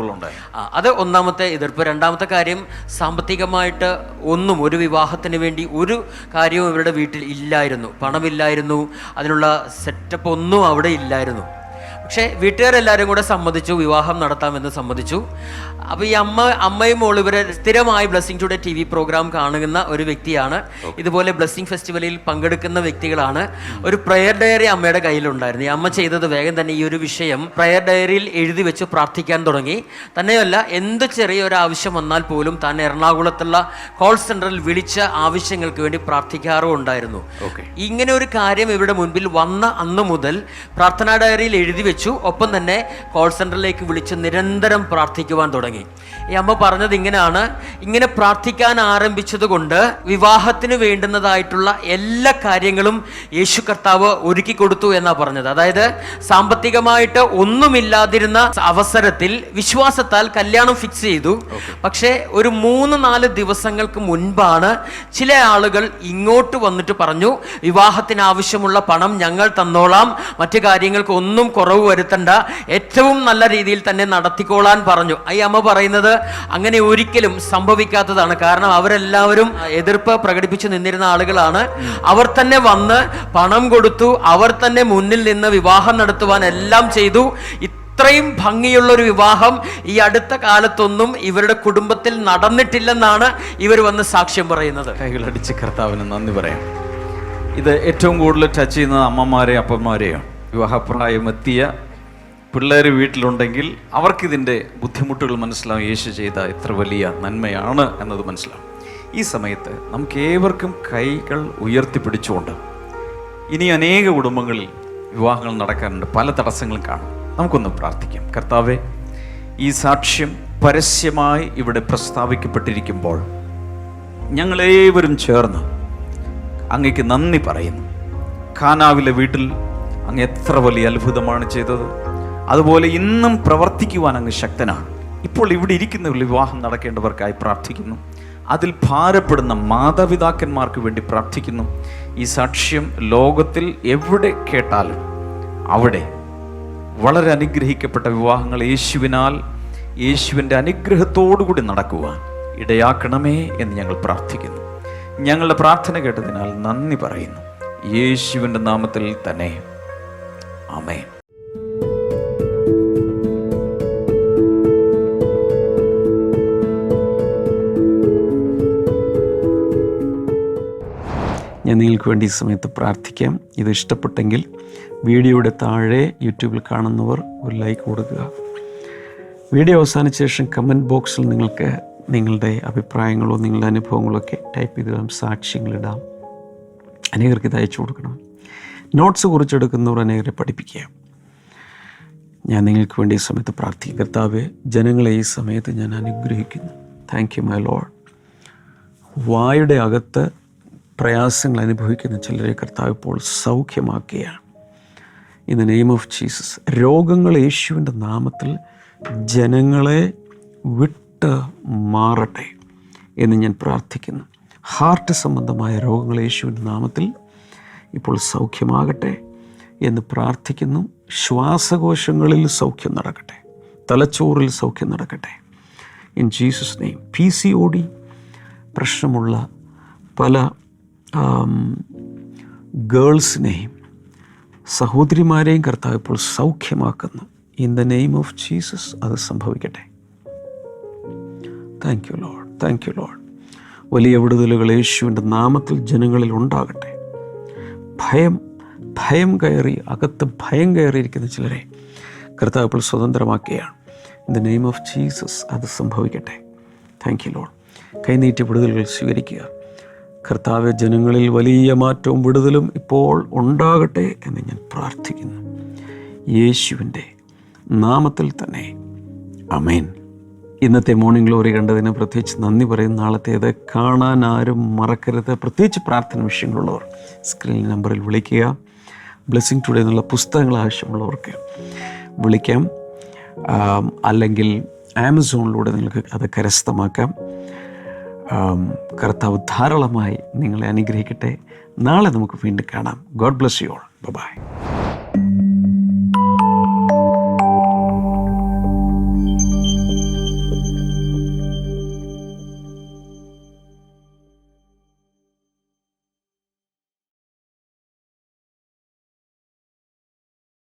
അത് ഒന്നാമത്തെ എതിർപ്പ്. രണ്ടാമത്തെ കാര്യം സാമ്പത്തികമായിട്ട് ഒന്നും ഒരു വിവാഹത്തിന് വേണ്ടി ഒരു കാര്യവും ഇവരുടെ വീട്ടിൽ ഇല്ലായിരുന്നു. പണമില്ലായിരുന്നു. അതിനുള്ള സെറ്റപ്പ് ഒന്നും അവിടെ ഇല്ലായിരുന്നു. പക്ഷേ വീട്ടുകാരെല്ലാവരും കൂടെ സമ്മതിച്ചു. വിവാഹം നടത്താമെന്ന് സമ്മതിച്ചു. അപ്പോൾ ഈ അമ്മ അമ്മയും മോൾ ഇവരെ സ്ഥിരമായി Blessing Today T V program കാണുന്ന ഒരു വ്യക്തിയാണ്. ഇതുപോലെ ബ്ലസ്സിംഗ് ഫെസ്റ്റിവലിൽ പങ്കെടുക്കുന്ന വ്യക്തികളാണ്. ഒരു പ്രയർ ഡയറി അമ്മയുടെ കയ്യിലുണ്ടായിരുന്നു. ഈ അമ്മ ചെയ്തത് വേഗം തന്നെ ഈ ഒരു വിഷയം പ്രയർ ഡയറിയിൽ എഴുതി വെച്ച് പ്രാർത്ഥിക്കാൻ തുടങ്ങി. തന്നെയല്ല എന്ത് ചെറിയൊരു ആവശ്യം വന്നാൽ പോലും താൻ എറണാകുളത്തുള്ള കോൾ സെന്ററിൽ വിളിച്ച ആവശ്യങ്ങൾക്ക് വേണ്ടി പ്രാർത്ഥിക്കാറും ഉണ്ടായിരുന്നു. ഇങ്ങനെ ഒരു കാര്യം ഇവിടെ മുൻപിൽ വന്ന അന്ന് മുതൽ പ്രാർത്ഥനാ ഡയറിയിൽ എഴുതി വെച്ചു. ഒപ്പം തന്നെ കോൾ സെന്ററിലേക്ക് വിളിച്ച് നിരന്തരം പ്രാർത്ഥിക്കുവാൻ തുടങ്ങി. ഈ അമ്മ പറഞ്ഞത് ഇങ്ങനെയാണ്. ഇങ്ങനെ പ്രാർത്ഥിക്കാൻ ആരംഭിച്ചത് കൊണ്ട് വിവാഹത്തിന് വേണ്ടുന്നതായിട്ടുള്ള എല്ലാ കാര്യങ്ങളും യേശു കർത്താവ് ഒരുക്കി കൊടുത്തു എന്നാ പറഞ്ഞത്. അതായത് സാമ്പത്തികമായിട്ട് ഒന്നുമില്ലാതിരുന്ന അവസരത്തിൽ വിശ്വാസത്താൽ കല്യാണം ഫിക്സ് ചെയ്തു. പക്ഷേ ഒരു മൂന്ന് നാല് ദിവസങ്ങൾക്ക് മുൻപാണ് ചില ആളുകൾ ഇങ്ങോട്ട് വന്നിട്ട് പറഞ്ഞു വിവാഹത്തിന് ആവശ്യമുള്ള പണം ഞങ്ങൾ തന്നോളാം. മറ്റു കാര്യങ്ങൾക്ക് ഒന്നും കുറവ് വരുത്തണ്ട. ഏറ്റവും നല്ല രീതിയിൽ തന്നെ നടത്തിക്കോളാൻ പറഞ്ഞു. ഈ അമ്മ പറയുന്നത് അങ്ങനെ ഒരിക്കലും സംഭവിക്കാത്തതാണ്. കാരണം അവരെല്ലാവരും എതിർപ്പ് പ്രകടിപ്പിച്ചു നിന്നിരുന്ന ആളുകളാണ്. അവർ തന്നെ വന്ന് പണം കൊടുത്തു അവർ തന്നെ മുന്നിൽ നിന്ന് വിവാഹം നടത്തുവാൻ എല്ലാം ചെയ്തു. ഇത്രയും ഭംഗിയുള്ള ഒരു വിവാഹം ഈ അടുത്ത കാലത്തൊന്നും ഇവരുടെ കുടുംബത്തിൽ നടന്നിട്ടില്ലെന്നാണ് ഇവർ വന്ന് സാക്ഷ്യം പറയുന്നത്. കൈകളടിച്ച് കർത്താവിന് നന്ദി പറയാം. ഇത് ഏറ്റവും കൂടുതൽ ടച്ച് ചെയ്യുന്നത് അമ്മമാരെയും അപ്പന്മാരെയും. വിവാഹപ്രായം എത്തിയ പിള്ളേർ വീട്ടിലുണ്ടെങ്കിൽ അവർക്കിതിന്റെ ബുദ്ധിമുട്ടുകൾ മനസ്സിലാവും. യേശു ചെയ്ത എത്ര വലിയ നന്മയാണ് എന്നത് മനസ്സിലാവും. ഈ സമയത്ത് നമുക്ക് ഏവർക്കും കൈകൾ ഉയർത്തിപ്പിടിച്ചുകൊണ്ട് ഇനി അനേക കുടുംബങ്ങളിൽ വിവാഹങ്ങൾ നടക്കാറുണ്ട് പല തടസ്സങ്ങളും കാണും. നമുക്കൊന്ന് പ്രാർത്ഥിക്കാം. കർത്താവെ ഈ സാക്ഷ്യം പരസ്യമായി ഇവിടെ പ്രസ്താവിക്കപ്പെട്ടിരിക്കുമ്പോൾ ഞങ്ങളേവരും ചേർന്ന് അങ്ങയ്ക്ക് നന്ദി പറയുന്നു. ഖാനാവിലെ വീട്ടിൽ അങ്ങ് എത്ര വലിയ അത്ഭുതമാണ് ചെയ്തത്. അതുപോലെ ഇന്നും പ്രവർത്തിക്കുവാൻ അങ്ങ് ശക്തനാണ്. ഇപ്പോൾ ഇവിടെ ഇരിക്കുന്നവരിൽ വിവാഹം നടക്കേണ്ടവർക്കായി പ്രാർത്ഥിക്കുന്നു. അതിൽ ഭാരപ്പെടുന്ന മാതാപിതാക്കന്മാർക്ക് വേണ്ടി പ്രാർത്ഥിക്കുന്നു. ഈ സാക്ഷ്യം ലോകത്തിൽ എവിടെ കേട്ടാലും അവിടെ വളരെ അനുഗ്രഹിക്കപ്പെട്ട വിവാഹങ്ങൾ യേശുവിനാൽ യേശുവിന്റെ അനുഗ്രഹത്തോടുകൂടി നടക്കുവാൻ ഇടയാക്കണമേ എന്ന് ഞങ്ങൾ പ്രാർത്ഥിക്കുന്നു. ഞങ്ങളുടെ പ്രാർത്ഥന കേട്ടതിനാൽ നന്ദി പറയുന്നു. യേശുവിന്റെ നാമത്തിൽ തന്നെ. ആമേൻ. ഞാൻ നിങ്ങൾക്ക് വേണ്ടി ഈ സമയത്ത് പ്രാർത്ഥിക്കാം. ഇത് ഇഷ്ടപ്പെട്ടെങ്കിൽ വീഡിയോയുടെ താഴെ യൂട്യൂബിൽ കാണുന്നവർ ഒരു ലൈക്ക് കൊടുക്കുക. വീഡിയോ അവസാനിച്ച ശേഷം കമന്റ് ബോക്സിൽ നിങ്ങൾക്ക് നിങ്ങളുടെ അഭിപ്രായങ്ങളോ നിങ്ങളുടെ അനുഭവങ്ങളോ ഒക്കെ ടൈപ്പ് ചെയ്തിടാം സാക്ഷ്യങ്ങളിടാം അനേകർക്ക് ഇത് അയച്ചു കൊടുക്കണം. നോട്ട്സ് കുറിച്ചെടുക്കുന്നവർ അനേകരെ പഠിപ്പിക്കുക. ഞാൻ നിങ്ങൾക്ക് വേണ്ടി ഈ സമയത്ത് പ്രാർത്ഥിക്കും. കർത്താവ് ജനങ്ങളെ ഈ സമയത്ത് ഞാൻ അനുഗ്രഹിക്കുന്നു. താങ്ക് യു മൈ ലോഡ് വായുടെ അകത്ത് പ്രയാസങ്ങൾ അനുഭവിക്കുന്ന ചിലരെ കർത്താവ് ഇപ്പോൾ സൗഖ്യമാക്കുകയാണ്. In the name of Jesus രോഗങ്ങൾ യേശുവിന്റെ നാമത്തിൽ ജനങ്ങളെ വിട്ട് മാറട്ടെ എന്ന് ഞാൻ പ്രാർത്ഥിക്കുന്നു. ഹാർട്ട് സംബന്ധമായ രോഗങ്ങൾ യേശുവിന്റെ നാമത്തിൽ ഇപ്പോൾ സൗഖ്യമാകട്ടെ എന്ന് പ്രാർത്ഥിക്കുന്നു. ശ്വാസകോശങ്ങളിൽ സൗഖ്യം നടക്കട്ടെ. തലച്ചോറിൽ സൗഖ്യം നടക്കട്ടെ. In Jesus name P C O D പ്രശ്നമുള്ള പല ഗേൾസിനെയും സഹോദരിമാരെയും കർത്താവ് ഇപ്പോൾ സൗഖ്യമാക്കുന്നു. In the name of Jesus അത് സംഭവിക്കട്ടെ. Thank you Lord thank you Lord വലിയ വിടുതലുകൾ യേശുവിന്റെ നാമത്തിൽ ജനങ്ങളിൽ ഉണ്ടാകട്ടെ. ഭയം ഭയം കയറി അകത്ത് ഭയം കയറിയിരിക്കുന്ന ചിലരെ കർത്താവ് ഇപ്പോൾ സ്വതന്ത്രമാക്കുകയാണ്. In the name of Jesus അത് സംഭവിക്കട്ടെ. താങ്ക് യു ലോഡ് കൈനീട്ടി വിടുതലുകൾ സ്വീകരിക്കുക. കർത്താവ് ജനങ്ങളിൽ വലിയ മാറ്റവും വിടുതലും ഇപ്പോൾ ഉണ്ടാകട്ടെ എന്ന് ഞാൻ പ്രാർത്ഥിക്കുന്നു. യേശുവിന്റെ നാമത്തിൽ തന്നെ. അമേൻ ഇന്നത്തെ മോർണിംഗ് ഗ്ലോറി കണ്ടതിന് പ്രത്യേകിച്ച് നന്ദി പറയും. നാളത്തേത് കാണാൻ ആരും മറക്കരുത്. പ്രത്യേകിച്ച് പ്രാർത്ഥന വിഷയങ്ങളുള്ളവർ സ്ക്രീൻ നമ്പറിൽ വിളിക്കുക. ബ്ലെസ്സിങ് ടുഡേ എന്നുള്ള പുസ്തകങ്ങൾ ആവശ്യമുള്ളവർക്ക് വിളിക്കാം. അല്ലെങ്കിൽ ആമസോണിലൂടെ നിങ്ങൾക്ക് അത് കരസ്ഥമാക്കാം. കർത്താവ് ധാരാളമായി നിങ്ങളെ അനുഗ്രഹിക്കട്ടെ. നാളെ നമുക്ക് വീണ്ടും കാണാം. God bless you all. Bye.